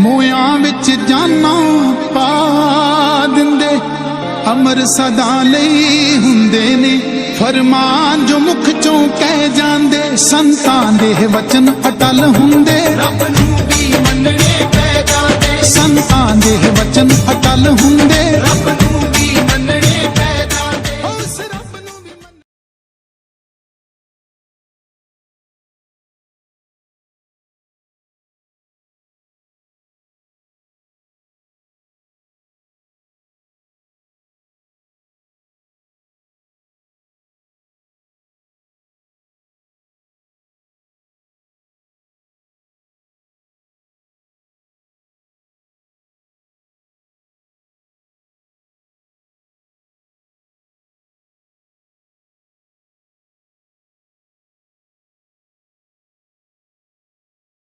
ਮੋਇਆਂ ਵਿੱਚ ਜਾਨਾਂ ਪਾ ਦਿੰਦੇ ਅਮਰ ਸਦਾ ਲਈ ਹੁੰਦੇ ਨੇ। ਫਰਮਾਨ ਜੋ ਮੁਖ ਚੋਂ ਕਹਿ ਜਾਂਦੇ ਸੰਤਾਂ ਦੇ ਵਚਨ ਅਟਲ ਹੁੰਦੇ। ਰੱਬ ਨੂੰ ਵੀ ਮੰਨਣੇ ਪੈ ਜਾਂਦੇ। ਸੰਤਾਂ ਦੇ ਵਚਨ ਅਟਲ ਹੁੰਦੇ। ਰੱਬ